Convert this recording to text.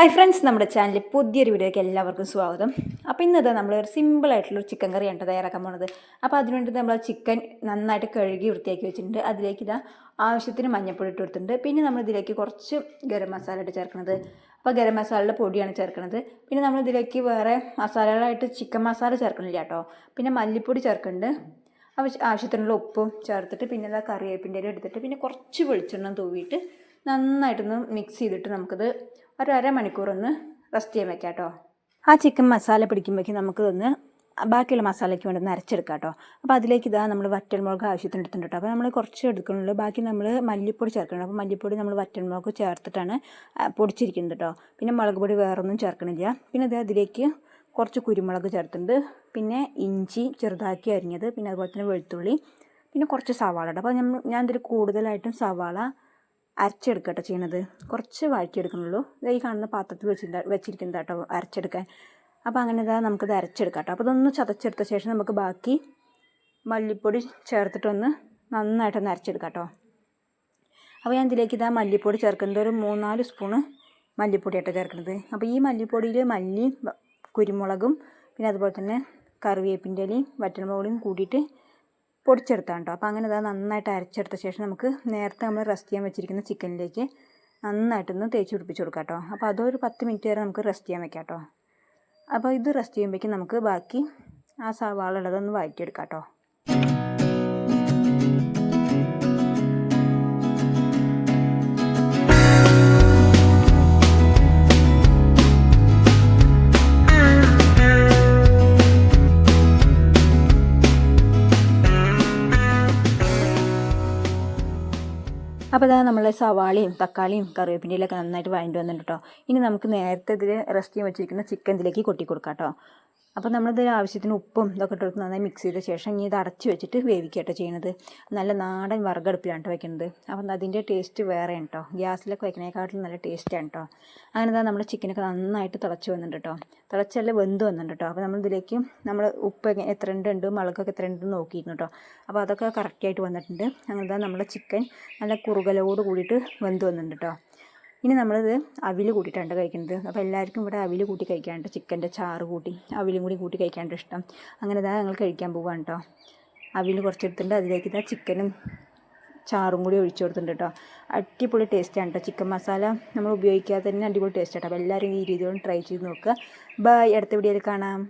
Hi friends നമ്മുടെ ചാനലിൽ പുതിയൊരു വീഡിയോയ്ക്ക് എല്ലാവർക്കും സ്വാഗതം. അപ്പോൾ ഇന്നത്തെ നമ്മൾ ഒരു ഒരു ചിക്കൻ കറിയാണ് തയ്യാറാക്കാൻ പോണത്. അപ്പോൾ അതിനുവേണ്ടി നമ്മൾ ചിക്കൻ നന്നായിട്ട് കഴുകി വൃത്തിയാക്കി വെച്ചിട്ടുണ്ട്. അതിലേക്ക് ഇതാ ആവശ്യത്തിന് മഞ്ഞൾപ്പൊടി ഇട്ട് കൊടുത്തിട്ടുണ്ട്. പിന്നെ നമ്മൾ ഇതിലേക്ക് കുറച്ച് ഗരം മസാല ഇട്ട് ചേർക്കുന്നത് അപ്പോൾ ഗരം മസാലയുടെ പൊടിയാണ് ചേർക്കുന്നത് പിന്നെ നമ്മൾ ഇതിലേക്ക് വേറെ മസാലകളായിട്ട് ചിക്കൻ മസാല ചേർക്കണില്ല കേട്ടോ പിന്നെ മല്ലിപ്പൊടി ചേർക്കുന്നുണ്ട് ആവശ്യ ആവശ്യത്തിനുള്ള ഉപ്പും ചേർത്തിട്ട് പിന്നെ കറിവേപ്പിന്റെ എടുത്തിട്ട് പിന്നെ കുറച്ച് വെളിച്ചെണ്ണം തൂവിയിട്ട് നന്നായിട്ടൊന്ന് മിക്സ് ചെയ്തിട്ട് നമുക്കത് ഒരു അരമണിക്കൂറൊന്ന് റെസ്റ്റ് ചെയ്യാൻ വെക്കാം കേട്ടോ ആ ചിക്കൻ മസാല പിടിക്കുമ്പോഴേക്കും നമുക്കിതൊന്ന് ബാക്കിയുള്ള മസാലയ്ക്ക് വേണ്ടി ഒന്ന് അരച്ചെടുക്കാം കേട്ടോ അപ്പോൾ അതിലേക്ക് ഇതാ നമ്മൾ വറ്റൽമുളക് ആവശ്യത്തിന് എടുത്തിട്ടുണ്ട് കേട്ടോ അപ്പോൾ നമ്മൾ കുറച്ച് എടുക്കുന്നുള്ളൂ. ബാക്കി നമ്മൾ മല്ലിപ്പൊടി ചേർക്കണം. അപ്പോൾ മല്ലിപ്പൊടി നമ്മൾ വറ്റൽമുളക് ചേർത്തിട്ടാണ് പൊടിച്ചിരിക്കുന്നത് കേട്ടോ പിന്നെ മുളക് പൊടി വേറൊന്നും ചേർക്കണില്ല. പിന്നെ ഇത് അതിലേക്ക് കുറച്ച് കുരുമുളക് ചേർത്തിട്ടുണ്ട്. പിന്നെ ഇഞ്ചി ചെറുതാക്കി അരിഞ്ഞത്. പിന്നെ അതുപോലെ തന്നെ വെളുത്തുള്ളി. പിന്നെ കുറച്ച് സവാള കേട്ടോ അപ്പോൾ ഞാൻ ഞാൻ ഇതിൽ കൂടുതലായിട്ടും സവാള അരച്ചെടുക്കട്ടെ ചെയ്യണത്. കുറച്ച് വഴറ്റിയെടുക്കണുള്ളൂ. ഈ കാണുന്ന പാത്രത്തിൽ വെച്ചിട്ട് വെച്ചിരിക്കുന്നത് കേട്ടോ അരച്ചെടുക്കാൻ. അപ്പോൾ അങ്ങനെ ഇതാ നമുക്കിത് അരച്ചെടുക്കാം കേട്ടോ അപ്പോൾ ഇതൊന്ന് ചതച്ചെടുത്ത ശേഷം നമുക്ക് ബാക്കി മല്ലിപ്പൊടി ചേർത്തിട്ടൊന്ന് നന്നായിട്ടൊന്ന് അരച്ചെടുക്കാം കേട്ടോ അപ്പോൾ ഞാൻ ഇതിലേക്ക് ഇതാ മല്ലിപ്പൊടി ചേർക്കുന്നത് ഒരു മൂന്നാൽ സ്പൂണ് മല്ലിപ്പൊടിയായിട്ട് ചേർക്കുന്നത് അപ്പോൾ ഈ മല്ലിപ്പൊടിയിൽ മല്ലി കുരുമുളകും പിന്നെ അതുപോലെ തന്നെ കറിവേപ്പിന്റെ ഇലയും വറ്റൽമുളകും കൂട്ടിയിട്ട് പൊടിച്ചെടുത്താണ് കേട്ടോ അപ്പോൾ അങ്ങനെ ഇതാ നന്നായിട്ട് അരച്ചെടുത്ത ശേഷം നമുക്ക് നേരത്തെ നമ്മൾ റെസ്റ്റ് ചെയ്യാൻ വെച്ചിരിക്കുന്ന ചിക്കനിലേക്ക് നന്നായിട്ടൊന്ന് തേച്ച് പിടിപ്പിച്ച് കൊടുക്കാം കേട്ടോ അപ്പോൾ അതൊരു പത്ത് മിനിറ്റ് വരെ നമുക്ക് റെസ്റ്റ് ചെയ്യാൻ വെക്കാം കേട്ടോ അപ്പോൾ ഇത് റെസ്റ്റ് ചെയ്യുമ്പോഴേക്കും നമുക്ക് ബാക്കി ആ സവാള ഉള്ളതൊന്ന് വഴറ്റിയെടുക്കാം കേട്ടോ അപ്പോൾ ഇതാ നമ്മൾ സവാളയും തക്കാളിയും കറിവേപ്പിന്റെ ഇലയൊക്കെ നന്നായിട്ട് വഴണ്ടി വന്നിട്ടുണ്ട് കേട്ടോ ഇനി നമുക്ക് നേരത്തെ ഇതിൽ റെസ്റ്റ് ചെയ്യാൻ വെച്ചിരിക്കുന്ന ചിക്കൻ ഇതിലേക്ക് കൊട്ടി കൊടുക്കാം കേട്ടോ അപ്പോൾ നമ്മളിത് ആവശ്യത്തിന് ഉപ്പും ഇതൊക്കെ ഇട്ട് കൊടുത്ത് നന്നായി മിക്സ് ചെയ്ത ശേഷം ഇനി ഇത് അടച്ചു വെച്ചിട്ട് വേവിക്കട്ടോ ചെയ്യണത്. നല്ല നാടൻ വറുകടുപ്പിലാണ് കേട്ടോ വെക്കുന്നത് അപ്പം അതിന്റെ ടേസ്റ്റ് വേറെ കേട്ടോ ഗ്യാസിലൊക്കെ വെക്കണേക്കാട്ടിലും നല്ല ടേസ്റ്റാണ് കേട്ടോ അങ്ങനെ ഇതാ നമ്മുടെ ചിക്കനൊക്കെ നന്നായിട്ട് തിളച്ച് വന്നിട്ടുണ്ട് കേട്ടോ തിളച്ചല്ല വെന്ത് വന്നിട്ടുണ്ട് കേട്ടോ അപ്പോൾ നമ്മളിതിലേക്ക് നമ്മൾ ഉപ്പ് എത്ര ഉണ്ട് ഉണ്ട് മുളകൊക്കെ എത്ര ഉണ്ട് നോക്കിയിരുന്നു കേട്ടോ അപ്പോൾ അതൊക്കെ കറക്റ്റായിട്ട് വന്നിട്ടുണ്ട്. അങ്ങനെ ഇതാ നമ്മുടെ ചിക്കൻ നല്ല കുറുകലോട് കൂടിയിട്ട് വെന്ത് വന്നിട്ടുണ്ട് കേട്ടോ ഇനി നമ്മളിത് അവിൽ കൂട്ടിയിട്ടാണ് കഴിക്കുന്നത്. അപ്പോൾ എല്ലാവർക്കും ഇവിടെ അവിൽ കൂട്ടി കഴിക്കാനുണ്ട്. ചിക്കന്റെ ചാറ് കൂട്ടി അവിലും കൂടി കൂട്ടി കഴിക്കാണ്ട് ഇഷ്ടം. അങ്ങനെ ഇതാ ഞങ്ങൾ കഴിക്കാൻ പോവാണ് കേട്ടോ അവിൽ കുറച്ചെടുത്തിട്ടുണ്ട്. അതിലേക്ക് ഇതാ ചിക്കനും ചാറും കൂടി ഒഴിച്ചു കൊടുത്തിട്ടുണ്ട് കേട്ടോ അടിപൊളി ടേസ്റ്റാണ് കേട്ടോ ചിക്കൻ മസാല നമ്മൾ ഉപയോഗിക്കാതെ തന്നെ അടിപൊളി ടേസ്റ്റ് കേട്ടോ അപ്പോൾ എല്ലാവരും ഈ രീതിയിലും ട്രൈ ചെയ്ത് നോക്കുക. ബൈ അടുത്ത വീഡിയോയിൽ കാണാം.